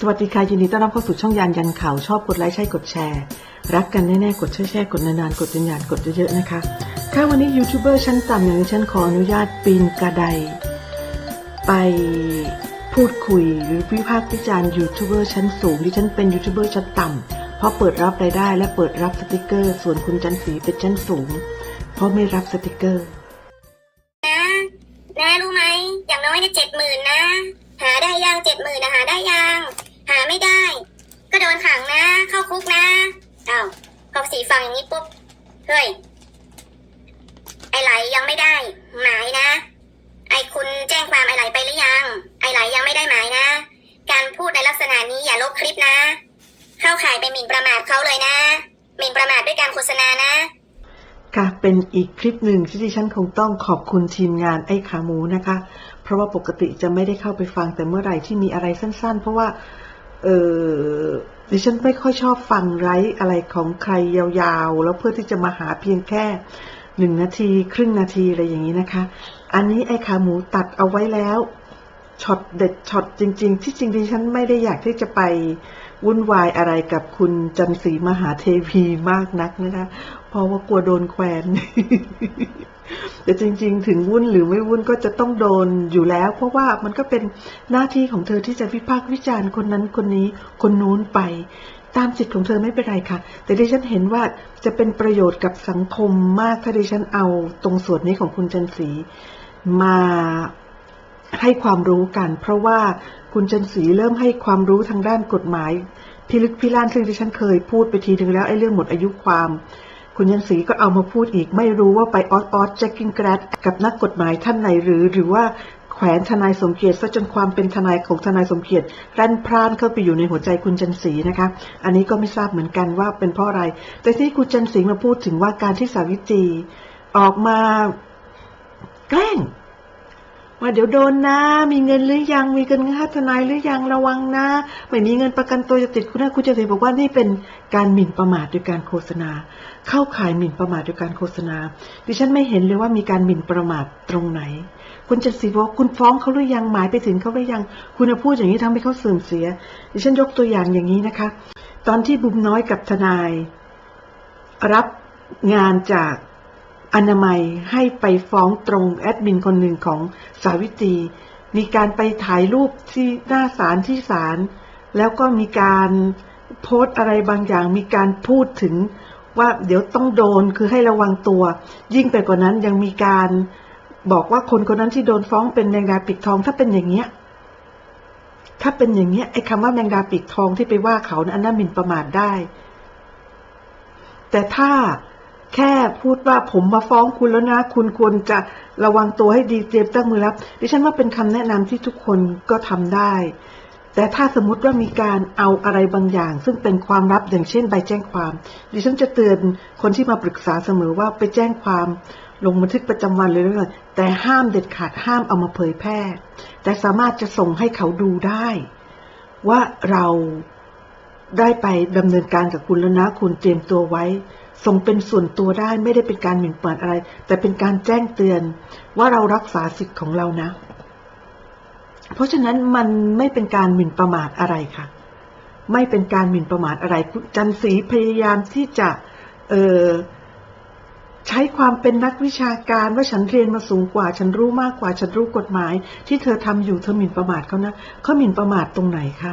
สวัสดีค่ะยินดีต้อนรับเข้าสู่ช่องยานยันข่าวชอบกดไลค์ใช่กดแชร์ รักกันแน่ๆ กดแชร์ๆกดนานๆ กดยันๆกดเยอะๆนะคะ ค่ะวันนี้ยูทูบเบอร์ชั้นต่ำอย่างดิฉันขออนุญาตปีนกระได ไปพูดคุยหรือวิพากษ์วิจารณ์ยูทูบเบอร์ชั้นสูงดิฉันเป็นยูทูบเบอร์ชั้นต่ำเพราะเปิดรับรายได้และเปิดรับสติกเกอร์ ส่วนคุณจันสีเป็นชั้นสูง เพราะไม่รับสติกเกอร์นะนะรู้ไหมอย่างน้อยเนี่ยเจ็ดหมื่นนะ หาได้ยังเจ็ดหมื่นนะหาได้ยัง หาไม่ได้ ก็โดนขังนะ เข้าคุกนะเอ้าวพอสีฟังอย่างนี้ปุ๊บเฮ้ยไอไหลยังไม่ได้ หมายนะ ไอคุณแจ้งความไอไหลไปหรือยัง ไอไหลยังไม่ได้หมายนะ การพูดในลักษณะนี้อย่าลบคลิปนะ เข้าข่ายไปหมิ่นประมาทเขาเลยนะหมิ่นประมาทด้วยการโฆษณานะค่ะเป็นอีกคลิปหนึ่งที่ดิฉันคงต้องขอบคุณทีมงานไอ้ขาหมูนะคะ เพราะว่าปกติจะไม่ได้เข้าไปฟังแต่เมื่อไหร่ที่มีอะไรสั้นๆ เพราะว่า เออดิฉันไม่ค่อยชอบฟังไร้อะไรของใครยาวๆ แล้วเพื่อที่จะมาหาเพียงแค่หนึ่งนาทีครึ่งนาทีอะไรอย่างนี้นะคะ อันนี้ไอ้ขาหมูตัดเอาไว้แล้วช็อตเด็ดช็อตจริง ๆ ที่จริงดิฉันไม่ได้อยากที่จะไปวุ่นวายอะไรกับคุณจันทร์สีมหาเทวีมากนักนะคะ เพราะว่ากลัวโดนแขวนแต่จริง ๆ ถึงวุ่นหรือไม่วุ่นก็จะต้องโดนอยู่แล้ว เพราะว่ามันก็เป็นหน้าที่ของเธอที่จะวิพากษ์วิจารณ์คนนั้นคนนี้คนนู้นไป ตามสิทธิ์ของเธอไม่เป็นไรค่ะ แต่ดิฉันเห็นว่าจะเป็นประโยชน์กับสังคมมากถ้าดิฉันเอาตรงส่วนนี้ของคุณจันทร์ศรีมาให้ความรู้กัน เพราะว่าคุณจันทร์ศรีเริ่มให้ความรู้ทางด้านกฎหมาย พิลึกพิลั่นซึ่งดิฉันเคยพูดไปทีหนึ่งแล้วไอ้เรื่องหมดอายุความ คุณยันศรีก็เอามาพูดอีก ไม่รู้ว่าไปออสออสแจ็คกิงแกรดกับนักกฎหมายท่านไหนหรือหรือว่าแขวนทนายสมเกียรติซะจนความเป็นทนายของทนายสมเกียรติแร่นพรานเข้าไปอยู่ในหัวใจคุณจันศรีนะคะ อันนี้ก็ไม่ทราบเหมือนกันว่าเป็นเพราะอะไร แต่ที่คุณจันศรีมาพูดถึงว่าการที่สาวิตรีออกมาแกล้งว่าเดี๋ยวโดนนะ มีเงินหรือยัง มีเงินค่าทนายหรือยัง ระวังนะ ไม่มีเงินประกันตัวจะติดคุณนะคุณจะเห็นบอกว่านี่เป็นการหมิ่นประมาทโดยการโฆษณา เข้าข่ายหมิ่นประมาทโดยการโฆษณา ดิฉันไม่เห็นเลยว่ามีการหมิ่นประมาทตรงไหน คุณจันทร์ศรีบอกว่าคุณฟ้องเขาหรือยังหมายไปถึงเขาหรือยัง คุณน่ะพูดอย่างนี้ทำให้เขาเสื่อมเสีย ดิฉันยกตัวอย่างอย่างนี้นะคะ ตอนที่บุมน้อยกับทนาย รับงานจากอนามัยให้ไปฟ้องตรงแอดมินคนหนึ่งของสาวิตรีมีการไปถ่ายรูปที่หน้าศาลที่ศาลแล้วก็มีการโพสต์อะไรบางอย่างมีการพูดถึง ว่าเดี๋ยวต้องโดนคือให้ระวังตัว ยิ่งไปกว่านั้นยังมีการบอกว่าคนคนนั้นที่โดนฟ้องเป็นแมงดาปีกทองถ้าเป็นอย่างเงี้ย ถ้าเป็นอย่างเงี้ยไอ้คำว่าแมงดาปีกทองที่ไปว่าเขานะอันนั้นหมิ่นประมาทได้ แต่ถ้าแค่พูดว่าผมมาฟ้องคุณแล้วนะ คุณควรจะระวังตัวให้ดีเตรียมตั้งมือรับ ดิฉันว่าเป็นคำแนะนำที่ทุกคนก็ทำได้ แต่ถ้าสมมติว่ามีการเอาอะไรบางอย่าง ซึ่งเป็นความลับอย่างเช่นใบแจ้งความดิฉันจะเตือนคนที่มาปรึกษาเสมอว่าไปแจ้งความลงบันทึกประจำวันเลยด้วยแต่ห้ามเด็ดขาดห้ามเอามาเผยแพร่ แต่สามารถจะส่งให้เขาดูได้ ว่าเราได้ไปดำเนินการกับคุณแล้วนะคุณเตรียมตัวไว้ส่งเป็นส่วนตัวได้ไม่ได้เป็นการหมิ่นเประมาอะไร แต่เป็นการแจ้งเตือนว่าเรารักษาสิทธิ์ของเรานะ เพราะฉะนั้นมันไม่เป็นการหมิ่นประมาทอะไรค่ะ ไม่เป็นการหมิ่นประมาทอะไร จันทร์ศรีพยายามที่จะเออใช้ความเป็นนักวิชาการว่าฉันเรียนมาสูงกว่า ฉันรู้มากกว่า ฉันรู้กฎหมาย ที่เธอทำอยู่เธอหมิ่นประมาทเขานะเขาหมิ่นประมาทตรงไหนคะ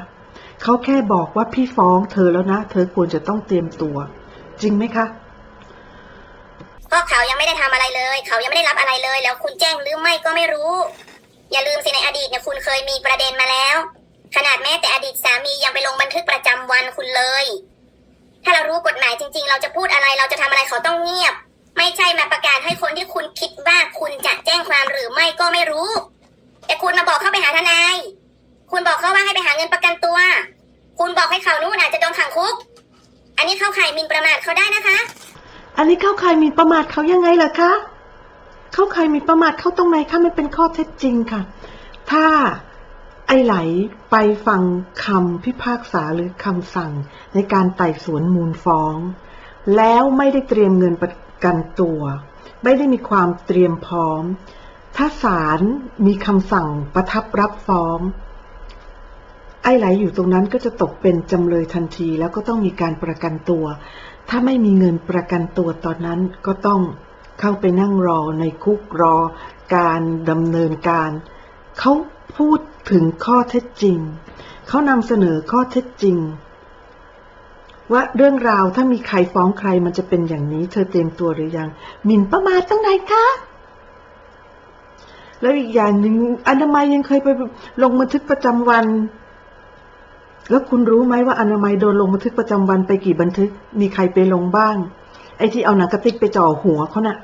เขาแค่บอกว่าพี่ฟ้องเธอแล้วนะ เธอควรจะต้องเตรียมตัว จริงไหมคะเพราะเขายังไม่ได้ทำอะไรเลย เขายังไม่ได้รับอะไรเลย แล้วคุณแจ้งหรือไม่ก็ไม่รู้ อย่าลืมสิในอดีตเนี่ยคุณเคยมีประเด็นมาแล้ว ขนาดแม้แต่อดีตสามียังไปลงบันทึกประจำวันคุณเลย ถ้าเรารู้กฎหมายจริง ๆ เราจะพูดอะไรเราจะทำอะไรเขาต้องเงียบ ไม่ใช่มาประกาศให้คนที่คุณคิดว่าคุณจะแจ้งความหรือไม่ก็ไม่รู้ แต่คุณมาบอกเข้าไปหาทนาย คุณบอกเขาว่าให้ไปหาเงินประกันตัว คุณบอกให้เขานู่นอาจจะโดนขังคุก อันนี้เข้าข่ายหมินประมาทเขาได้นะคะ อันนี้เข้าข่ายหมินประมาทเขายังไงล่ะคะ เข้าข่ายหมิ่นประมาทเข้าตรงไหนคะมันเป็นข้อเท็จจริงค่ะ ถ้าไอ้ไหลไปฟังคำพิพากษาหรือคำสั่งในการไต่สวนมูลฟ้อง แล้วไม่ได้เตรียมเงินประกันตัว ไม่ได้มีความเตรียมพร้อม ถ้าศาลมีคำสั่งประทับรับฟ้อง ไอ้ไหลอยู่ตรงนั้นก็จะตกเป็นจำเลยทันทีแล้วก็ต้องมีการประกันตัว ถ้าไม่มีเงินประกันตัวตอนนั้นก็ต้อง เข้าไปนั่งรอในคุกรอการดำเนินการ เขาพูดถึงข้อเท็จจริง เขานำเสนอข้อเท็จจริง ว่าเรื่องราวถ้ามีใครฟ้องใครมันจะเป็นอย่างนี้ เธอเตรียมตัวหรือยังหมิ่นประมาทตรงไหนคะแล้วอีกอย่างหนึ่งอนามัยยังเคยไปลงบันทึกประจำวัน แล้วคุณรู้ไหมว่าอนามัยโดนลงบันทึกประจำวันไปกี่บันทึก มีใครไปลงบ้าง ไอ้ที่เอาหนังกระติกไปจ่อหัวเขาน่ะ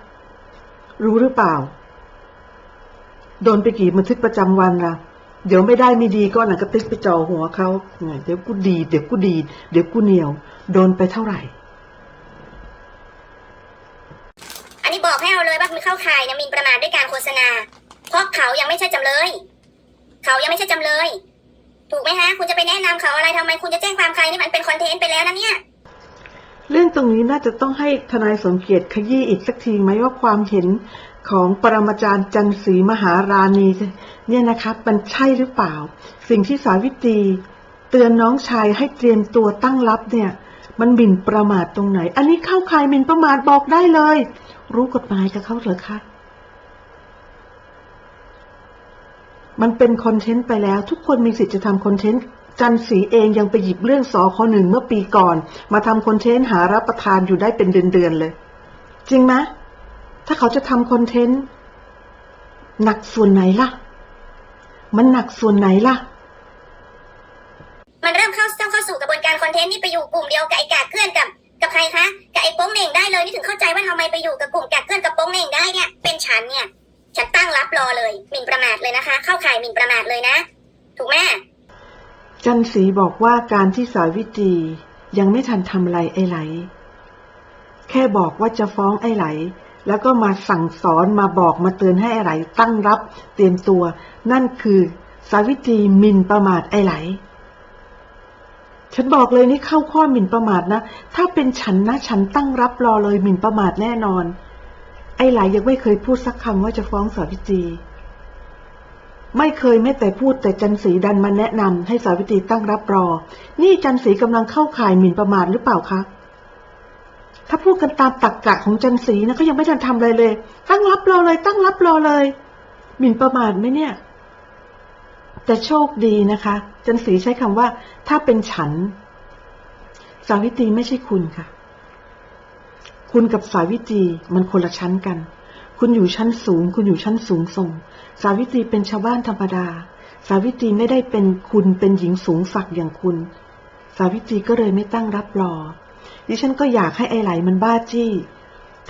รู้หรือเปล่า โดนไปกี่บันทึกประจำวันล่ะ เดี๋ยวไม่ได้ไม่ดีก็เอาหนังกระติกไปจ่อหัวเขาเดี๋ยวกูดีเดี๋ยวกูดีเดี๋ยวกูเหนียว โดนไปเท่าไหร่ อันนี้บอกให้เอาเลยว่าคุณเข้าข่ายนี่ยหมินประมาทด้วยการโฆษณา เพราะเขายังไม่ใช่จำเลย เขายังไม่ใช่จำเลย ถูกไหมฮะ คุณจะไปแนะนำเขาอะไรทำไม คุณจะแจ้งความใครนี่มันเป็นคอนเทนต์ไปแล้วนะเนี่ย เรื่องตรงนี้น่าจะต้องให้ทนายสมเกียรติขยี้อีกสักทีไหมว่าความเห็นของปรมาจารย์จันศรีมหาราณีเนี่ยนะครับมันใช่หรือเปล่า สิ่งที่สาวิตรีเตือนน้องชายให้เตรียมตัวตั้งรับเนี่ย มันหมิ่นประมาทตรงไหน อันนี้เข้าข่ายมินประมาทบอกได้เลย รู้กฎหมายกับเขาเหรอคะมันเป็นคอนเทนต์ไปแล้ว ทุกคนมีสิทธิ์จะทำคอนเทนต์ จันทร์ศรีเองยังไปหยิบเรื่องสอข้อหนึ่งเมื่อปีก่อน มาทำคอนเทนต์หารับประทานอยู่ได้เป็นเดือนๆเลย จริงไหมถ้าเขาจะทำคอนเทนต์หนักส่วนไหนล่ะ มันหนักส่วนไหนล่ะ มันเริ่มเข้าเข้าสู่กระบวนการคอนเทนต์นี่ไปอยู่กลุ่มเดียวกับไอ้กากเพื่อนกับกับใครคะกับไอ้โป้งเหน่งได้เลยนี่ถึงเข้าใจว่าทำไมไปอยู่กับกลุ่มกากเพื่อนกับโป้งเหน่งได้เนี่ยเป็นฉันเนี่ยฉันตั้งรับรอเลยหมิ่นประมาทเลยนะคะ เข้าข่ายหมิ่นประมาทเลยนะ ถูกไหม จันทร์ศรีบอกว่าการที่สาวิตรียังไม่ทันทำอะไรไอ้ไหล แค่บอกว่าจะฟ้องไอ้ไหล แล้วก็มาสั่งสอนมาบอกมาเตือนให้ไอ้ไหล ตั้งรับเตรียมตัว นั่นคือ สาวิตรีมินประมาทไอ้ไหล ฉันบอกเลยนี่เข้าข้อหมิ่นประมาทนะ ถ้าเป็นฉันนะ ฉันตั้งรับรอเลยหมิ่นประมาทแน่นอน ไอ้ไหลยังไม่เคยพูดสักคำว่าจะฟ้องสาวิตรี ไม่เคยแม้แต่พูดแต่จันสีดันมาแนะนำให้สาวิตรีตั้งรับรอ นี่จันสีกำลังเข้าข่ายหมิ่นประมาทหรือเปล่าคะ ถ้าพูดกันตามตักกะของจันสีนะก็ยังไม่ทันทำอะไรเลย ตั้งรับรอเลย ตั้งรับรอเลย หมิ่นประมาทไหมเนี่ย แต่โชคดีนะคะ จันสีใช้คำว่า ถ้าเป็นฉัน สาวิตรีไม่ใช่คุณค่ะ คุณกับสาวิตรีมันคนละชั้นกัน คุณอยู่ชั้นสูง คุณอยู่ชั้นสูงส่ง สาวิตรีเป็นชาวบ้านธรรมดา สาวิตรีไม่ได้เป็นคุณเป็นหญิงสูงฝักอย่างคุณ สาวิตรีก็เลยไม่ตั้งรับรอ ดิฉันก็อยากให้ไอ้ไหลมันบ้าจี้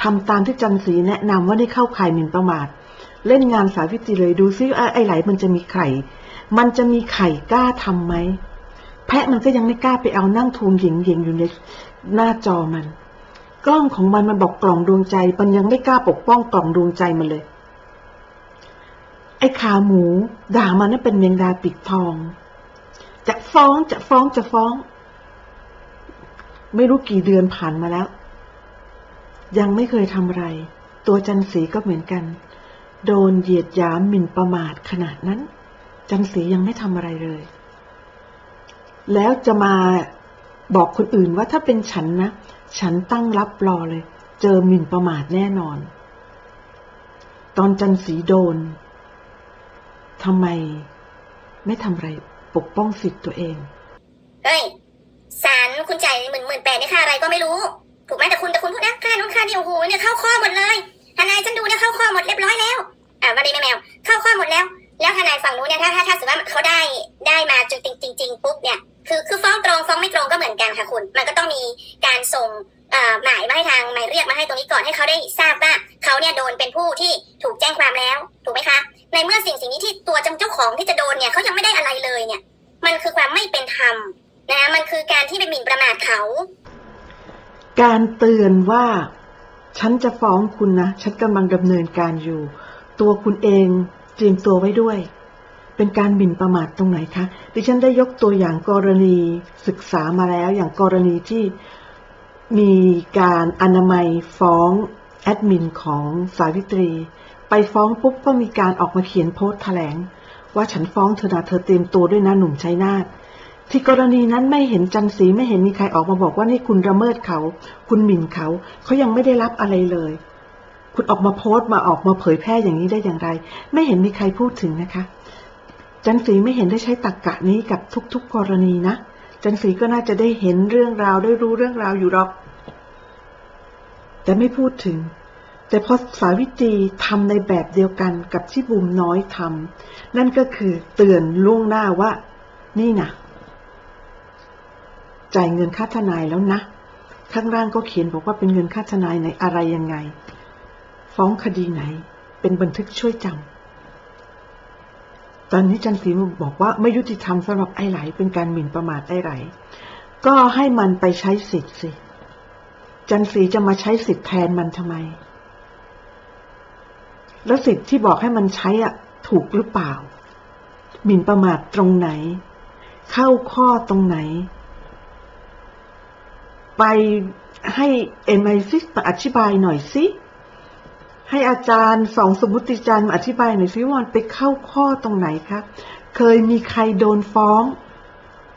ทำตามที่จันสีแนะนำว่าได้เข้าข่ายหมิ่นประมาท เล่นงานสาวิตรีเลยดูซิว่าไอ้ไหลมันจะมีไข่ มันจะมีไข่กล้าทำไหมแพะมันก็ยังไม่กล้าไปเอานั่งทูงหญิงหญิงอยู่ในหน้าจอมัน กล้องของมันมันบอกกล่องดวงใจ มันยังไม่กล้าปกป้องกล่องดวงใจมันเลย ไอ้ขาหมู ด่ามันนั่นเป็นเมงดาปิดทอง จะฟ้องจะฟ้องจะฟ้อง ไม่รู้กี่เดือนผ่านมาแล้ว ยังไม่เคยทำอะไร ตัวจันสีก็เหมือนกัน โดนเหยียดหยามหมิ่นประมาทขนาดนั้น จันสียังไม่ทำอะไรเลย แล้วจะมาบอกคนอื่นว่าถ้าเป็นฉันนะ ฉันตั้งรับรอเลย เจอหมิ่นประมาทแน่นอน ตอนจันสีโดนทำไม ไม่ทำอะไรปกป้องสิทธิ์ตัวเอง เฮ้ยสารคุณจ่ายหมื่นหมื่นแปดนี่ค่าอะไรก็ไม่รู้ ถูกไหมแต่คุณแต่คุณพูดนะค่านู้นค่านี่โอ้โหเนี่ยเข้าข้อหมดเลยทนายฉันดูเนี่ยเข้าข้อหมดเรียบร้อยแล้ว อ่าวันนี้แม่แมวเข้าข้อหมดแล้ว แล้วทนายฝั่งนู้นเนี่ยถ้าถ้าถ้าสมมติว่าเขาได้ได้มาจริงจริงจริงปุ๊บเนี่ยคือคือฟ้องตรงฟ้องไม่ตรงก็เหมือนกันค่ะคุณ มันก็ต้องมีการส่งหมายมาให้ทางหมายเรียกมาให้ตรงนี้ก่อนให้เขาได้ทราบว่าเขาเนี่ยโดนเป็นผู้ที่ถูกแจ้งความแล้วถูกไหมคะ ในเมื่อสิ่งสิ่งนี้ที่ตัวเจ้าของที่จะโดนเนี่ยเขายังไม่ได้อะไรเลยเนี่ย มันคือความไม่เป็นธรรมนะมันคือการที่ไปหมิ่นประมาทเขา การเตือนว่าฉันจะฟ้องคุณนะฉันกำลังดำเนินการอยู่ ตัวคุณเอง เตรียมตัวไว้ด้วย เป็นการหมิ่นประมาทตรงไหนคะดิฉันได้ยกตัวอย่างกรณีศึกษามาแล้ว อย่างกรณีที่มีการอนามัยฟ้องแอดมินของสาวิตรี ไปฟ้องปุ๊บก็มีการออกมาเขียนโพสต์แถลง ว่าฉันฟ้องเธอนะเธอเตรียมตัวด้วยนะหนุ่มชัยนาทที่กรณีนั้นไม่เห็นจันสีไม่เห็นมีใครออกมาบอกว่านี่คุณระเมิดเขา คุณหมิ่นเขา เขายังไม่ได้รับอะไรเลย คุณออกมาโพสต์มาออกมาเผยแพร่อย่างนี้ได้อย่างไร ไม่เห็นมีใครพูดถึงนะคะ จันสีไม่เห็นได้ใช้ตรกกะนี้กับทุกๆกรณีนะ จันสีก็น่าจะได้เห็นเรื่องราวได้รู้เรื่องราวอยู่หรอก แต่ไม่พูดถึง แต่พอสาวิตรีทำในแบบเดียวกันกับที่บุมน้อยทำนั่นก็คือเตือนล่วงหน้าว่า นี่นะจ่ายเงินค่าทนายแล้วนะข้างล่างก็เขียนบอกว่าเป็นเงินค่าทนายในอะไรยังไง ฟ้องคดีไหน เป็นบันทึกช่วยจำตอนนี้จันสีบอกว่าไม่ยุติธรรมสำหรับไอ้ไหลเป็นการหมิ่นประมาทไอ้ไหล ก็ให้มันไปใช้สิทธิ์สิ จันสีจะมาใช้สิทธิ์แทนมันทำไม แล้วสิทธิ์ที่บอกให้มันใช้อะ ถูกหรือเปล่า หมิ่นประมาทตรงไหน เข้าข้อตรงไหน ไปให้เอ็มไอซิมาอธิบายหน่อยสิ ให้อาจารย์สองสมมติจารย์มาอธิบายหน่อยสิว่ามันไปเข้าข้อตรงไหนคะ เคยมีใครโดนฟ้อง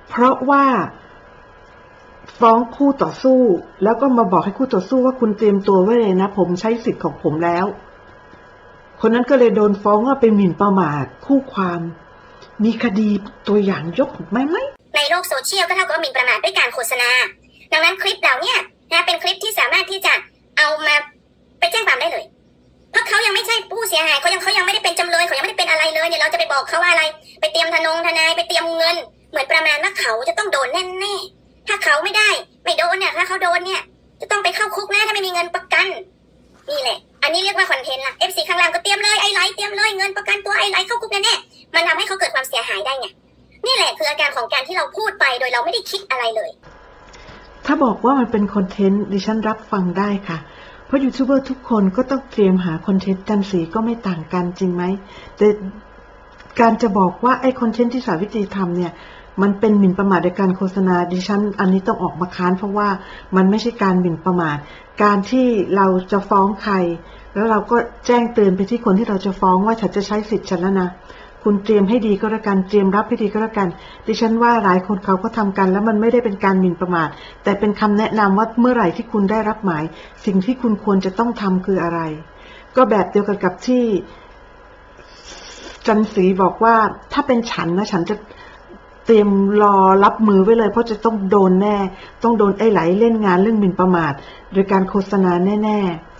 เพราะว่าฟ้องคู่ต่อสู้ แล้วก็มาบอกให้คู่ต่อสู้ว่าคุณเตรียมตัวไว้เลยนะ ผมใช้สิทธิ์ของผมแล้ว คนนั้นก็เลยโดนฟ้องว่าเป็นหมิ่นประมาทคู่ความ มีคดีตัวอย่างยกไหมไหมในโลกโซเชียลก็เท่ากับหมิ่นประมาทด้วยการโฆษณา ดังนั้นคลิปเหล่าเนี้ยนะเป็นคลิปที่สามารถที่จะเอามาไปแจ้งความได้เลย เพราะเขายังไม่ใช่ผู้เสียหายเขายังเขายังไม่ได้เป็นจำเลยเขายังไม่ได้เป็นอะไรเลยเนี่ยเราจะไปบอกเขาว่าอะไร ไปเตรียมทนงทนายไปเตรียมเงิน เหมือนประมาณว่าเขาจะต้องโดนแน่แน่ๆถ้าเขาไม่ได้ ไม่โดนเนี่ยถ้าเขาโดนเนี่ย จะต้องไปเข้าคุกนะถ้าไม่มีเงินประกันนี่แหละ อันนี้เรียกว่าคอนเทนต์ละ FC ข้างล่างก็เตรียมเลยไอไลท์เตรียมเลยเงินประกันตัวไอไลท์เข้าคุกแน่ๆมันทำให้เขาเกิดความเสียหายได้ไงนี่แหละคืออาการของการที่เราพูดไปโดยเราไม่ได้คิดอะไรเลย ถ้าบอกว่ามันเป็นคอนเทนต์ดิฉันรับฟังได้ค่ะ เพราะยูทูบเบอร์ทุกคนก็ต้องเตรียมหาคอนเทนต์จันสีก็ไม่ต่างกันจริงไหมแต่การจะบอกว่าไอ้คอนเทนต์ที่สาวิตรีทำเนี่ยมันเป็นหมิ่นประมาทในการโฆษณาดิฉัน อันนี้ต้องออกมาค้านเพราะว่ามันไม่ใช่การหมิ่นประมาท การที่เราจะฟ้องใคร แล้วเราก็แจ้งเตือนไปที่คนที่เราจะฟ้องว่าฉันจะใช้สิทธิ์ฉันแล้วนะ คุณเตรียมให้ดีก็แล้วกันเตรียมรับให้ดีก็แล้วกัน ดิฉันว่าหลายคนเขาก็ทำกัน แล้วมันไม่ได้เป็นการหมิ่นประมาท แต่เป็นคำแนะนำว่าเมื่อไหร่ที่คุณได้รับหมาย สิ่งที่คุณควรจะต้องทำคืออะไร ก็แบบเดียวกันกับที่ จันสีบอกว่าถ้าเป็นฉันนะฉันจะเตรียมรอรับมือไว้เลย เพราะจะต้องโดนแน่ ต้องโดนไอ้ไหลเล่นงานเรื่องหมิ่นประมาท โดยการโฆษณาแน่ ๆ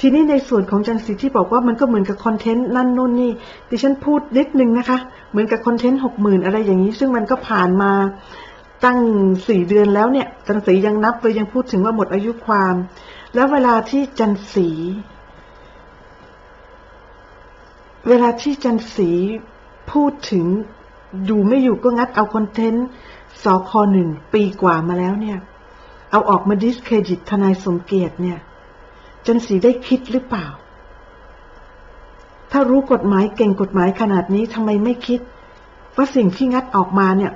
ทีนี้ในส่วนของจันสีที่บอกว่ามันก็เหมือนกับคอนเทนต์นั่นนู่นนี่ ดิฉันพูดนิดนึงนะคะ เหมือนกับคอนเทนต์หกหมื่นอะไรอย่างนี้ ซึ่งมันก็ผ่านมาตั้งสี่เดือนแล้วเนี่ย จันสียังนับเลยยังพูดถึงว่าหมดอายุความ แล้วเวลาที่จันสี เวลาที่จันสีพูดถึงอยู่ไม่อยู่ก็งัดเอาคอนเทนต์สคหนึ่งปีกว่ามาแล้วเนี่ย เอาออกมาดิสเครดิตทนายสมเกียรติเนี่ย จันสีได้คิดหรือเปล่า ถ้ารู้กฎหมายเก่งกฎหมายขนาดนี้ทำไมไม่คิด ว่าสิ่งที่งัดออกมาเนี่ย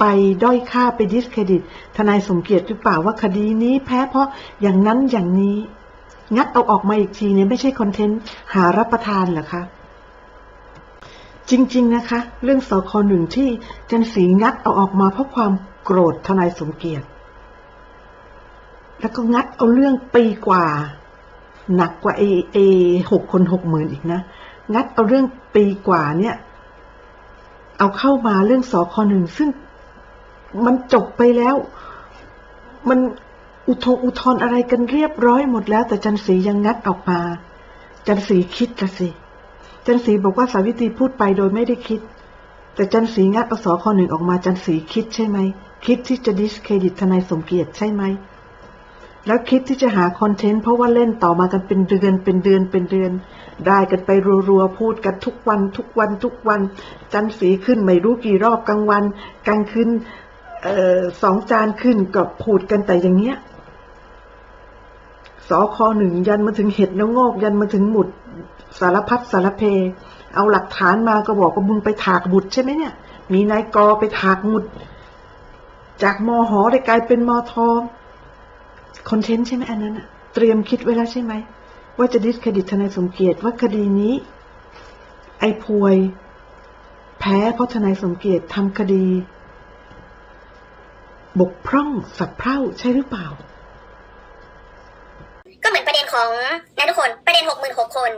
ไปด้อยค่าไปดิสเครดิต ทนายสมเกียรติหรือเปล่าว่าคดีนี้แพ้เพราะอย่างนั้นอย่างนี้ งัดเอาออกมาอีกทีเนี่ยไม่ใช่คอนเทนต์หารับประทานเหรอคะจริง ๆ นะคะ เรื่องสคหนึ่งที่จันสีงัดเอาออกมาเพราะความโกรธทนายสมเกียรติ แล้วก็งัดเอาเรื่องปีกว่า หนักกว่าเอเอหกคนหกหมื่นอีกนะ งัดเอาเรื่องปีกว่าเนี่ย เอาเข้ามาเรื่องสอคหนึ่งซึ่งมันจบไปแล้ว มันอุทธงอุทธรณ์อะไรกันเรียบร้อยหมดแล้ว แต่จันสียังงัดออกมา จันสีคิดละสิ จันสีบอกว่าสาวิตรีพูดไปโดยไม่ได้คิด แต่จันสีงัดเอาสอคอหนึ่งออกมาจันสีคิดใช่ไหม คิดที่จะดิสเครดิตทนายสมเกียรติใช่ไหม แล้วคิดที่จะหาคอนเทนต์เพราะว่าเล่นต่อมากันเป็นเดือนเป็นเดือนเป็นเดือน ได้กันไปรัวๆพูดกันทุกวันทุกวันทุกวัน จันสีขึ้นไม่รู้กี่รอบกลางวันกลางคืนออสองจานขึ้นก็พูดกันแต่อย่างเงี้ยสอคอหนึ่งยันมาถึงเห็ดแล้วงอกยันมาถึงหมุดสารพัดสารเพ เอาหลักฐานมาก็บอกว่ามึงไปถากบุตรใช่ไหมเนี่ย มีนายกอไปถากหมุด จากมอหอได้กลายเป็นมอทอ คอนเทนต์ใช่ไหมอันนั้นอะเตรียมคิดไว้แล้วใช่ไหม ว่าจะดิสเครดิตทนายสมเกียรติว่าคดีนี้ ไอ้พวย แพ้เพราะทนายสมเกียรติทำคดี บกพร่องสับเพร่าใช่หรือเปล่า ก็เหมือนประเด็นของนะทุกคนประเด็นหกหมื่นหกคน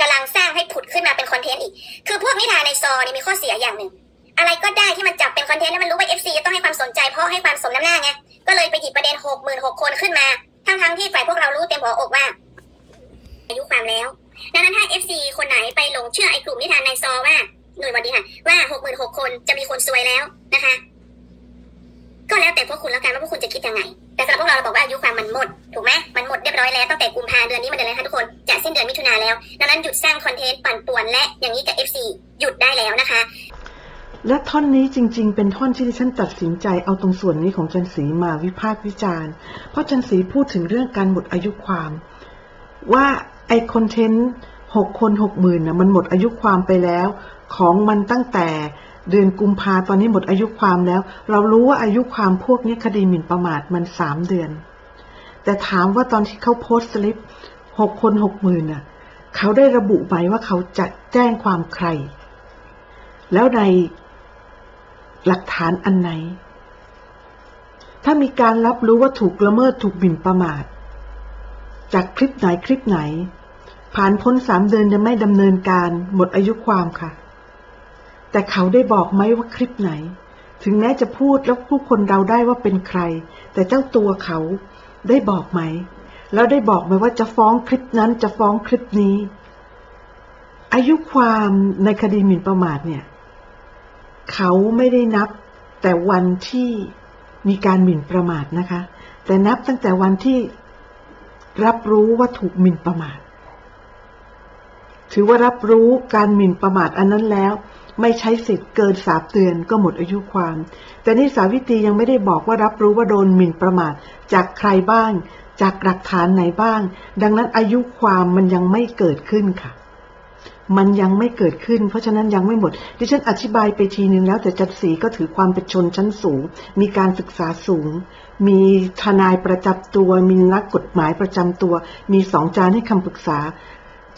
กำลังสร้างให้ผุดขึ้นมาเป็นคอนเทนต์อีก คือพวกนิทานในซอเนี่ยมีข้อเสียอย่างหนึ่ง อะไรก็ได้ที่มันจับเป็นคอนเทนต์แล้วมันรู้ว่าเอฟซีจะต้องให้ความสนใจเพราะให้ความสมน้ำหน้าไงก็เลยไปหยิบประเด็นหกหมื่นหกคนขึ้นมา ทั้งทั้งๆที่ฝ่ายพวกเรารู้เต็มหัวอกว่าอายุความแล้วดังนั้นถ้า FC คนไหนไปหลงเชื่อไอ้กลุ่มนิทานในซอว่าหน่วยวันดีค่ะว่าหกหมื่นหกคนจะมีคนซวยแล้วนะคะ ก็แล้วแต่พวกคุณแล้วกันว่าพวกคุณจะคิดยังไง แต่สำหรับพวกเราเราบอกว่าอายุความมันหมด ถูกไหมมันหมดเรียบร้อยแล้วตั้งแต่กุมภาเดือนนี้มาเดือนอะไรคะทุกคน จะสิ้นเดือนมิถุนาแล้ว ดังนั้นหยุดสร้างคอนเทนต์ปั่นป่วนและอย่างนี้กับ FC หยุดได้แล้วนะคะ และท่อนนี้จริง ๆ เป็นท่อนที่ดิฉันตัดสินใจเอาตรงส่วนนี้ของจันสีมาวิพากษ์วิจารณ์ เพราะจันสีพูดถึงเรื่องการหมดอายุความ ว่าไอคอนเทนต์หกคนหกหมื่นนะมันหมดอายุความไปแล้ว ของมันตั้งแต่เดือนกุมภาตอนนี้หมดอายุความแล้ว เรารู้ว่าอายุความพวกนี้คดีหมิ่นประมาทมันสามเดือน แต่ถามว่าตอนที่เขาโพสต์สลิปหกคนหกหมื่นน่ะ เขาได้ระบุไหมว่าเขาจะแจ้งความใคร แล้วใน หลักฐานอันไหน ถ้ามีการรับรู้ว่าถูกละเมิดถูกหมิ่นประมาท จากคลิปไหนคลิปไหน ผ่านพ้นสามเดือนยังไม่ดำเนินการหมดอายุความค่ะ แต่เขาได้บอกไหมว่าคลิปไหน ถึงแม้จะพูดแล้วผู้คนเราได้ว่าเป็นใคร แต่เจ้าตัวเขาได้บอกไหม แล้วได้บอกไหมว่าจะฟ้องคลิปนั้นจะฟ้องคลิปนี้ อายุความในคดีหมิ่นประมาทเนี่ย เขาไม่ได้นับแต่วันที่มีการหมิ่นประมาทนะคะ แต่นับตั้งแต่วันที่รับรู้ว่าถูกหมิ่นประมาท ถือว่ารับรู้การหมิ่นประมาทอันนั้นแล้ว ไม่ใช้สิทธิ์เกินสามเดือนก็หมดอายุความ แต่นี่สาวิตรียังไม่ได้บอกว่ารับรู้ว่าโดนหมิ่นประมาทจากใครบ้าง จากหลักฐานไหนบ้าง ดังนั้นอายุความมันยังไม่เกิดขึ้นค่ะ มันยังไม่เกิดขึ้น เพราะฉะนั้นยังไม่หมด ดิฉันอธิบายไปทีนึงแล้ว แต่จัดสีก็ถือความเป็นชนชั้นสูง มีการศึกษาสูง มีทนายประจำตัว มีนักกฎหมายประจำตัว มีสองจานให้คำปรึกษา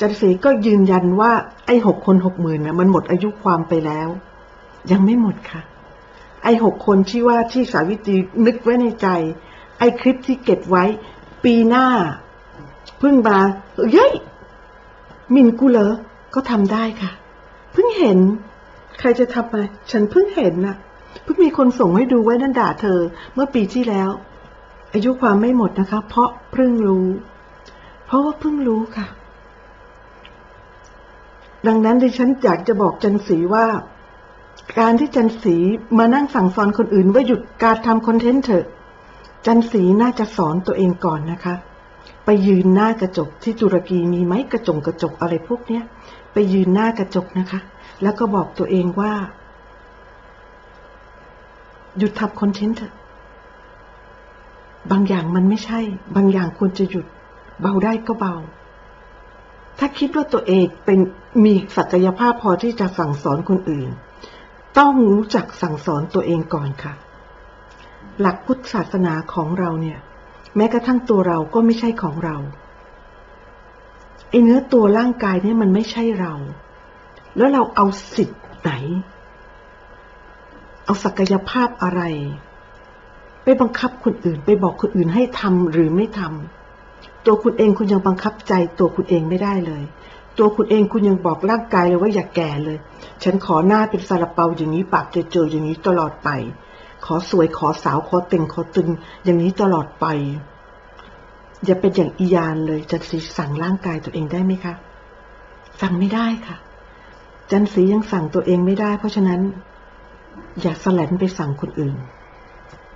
จันสีก็ยืนยันว่าไอ้หกคนหกหมื่นน่ะมันหมดอายุความไปแล้ว ยังไม่หมดค่ะ ไอ้หกคนที่ว่าที่สาวิตรีนึกไว้ในใจ ไอ้คลิปที่เก็บไว้ปีหน้า เพิ่งมาเย้ยมินกูเหรอ ก็ทำได้ค่ะ เพิ่งเห็น ใครจะทำไมฉันเพิ่งเห็นน่ะ เพิ่งมีคนส่งให้ดูไว้นั่นด่าเธอ เมื่อปีที่แล้ว อายุความไม่หมดนะคะ เพราะเพิ่งรู้ เพราะว่าเพิ่งรู้ค่ะ ดังนั้นดิฉันอยากจะบอกจันสีว่า การที่จันสีมานั่งสั่งสอนคนอื่นว่าหยุดการทำคอนเทนต์เถอะ จันสีน่าจะสอนตัวเองก่อนนะคะไปยืนหน้ากระจกที่ตุรกีมีไหมกระจงกระจกอะไรพวกเนี้ย ไปยืนหน้ากระจกนะคะ แล้วก็บอกตัวเองว่า หยุดทำคอนเทนต์เถอะบางอย่างมันไม่ใช่ บางอย่างควรจะหยุด เบาได้ก็เบา ถ้าคิดว่าตัวเองเป็นมีศักยภาพพอที่จะสั่งสอนคนอื่น ต้องรู้จักสั่งสอนตัวเองก่อนค่ะ หลักพุทธศาสนาของเราเนี่ย แม้กระทั่งตัวเราก็ไม่ใช่ของเรา ไอเนื้อตัวร่างกายเนี่ยมันไม่ใช่เรา แล้วเราเอาสิทธิ์ไหน เอาศักยภาพอะไร ไปบังคับคนอื่น ไปบอกคนอื่นให้ทำหรือไม่ทำตัวคุณเองคุณยังบังคับใจตัวคุณเองไม่ได้เลย ตัวคุณเองคุณยังบอกร่างกายเลยว่าอย่าแก่เลย ฉันขอหน้าเป็นซาลาเปาอย่างนี้ปากเจออย่างนี้ตลอดไป ขอสวยขอสาวขอเต่งขอตึง อย่างนี้ตลอดไป อย่าเป็นอย่างอียานเลยจันสีสั่งร่างกายตัวเองได้ไหมคะสั่งไม่ได้ค่ะ จันสียังสั่งตัวเองไม่ได้ เพราะฉะนั้น อย่าสแลนไปสั่งคนอื่น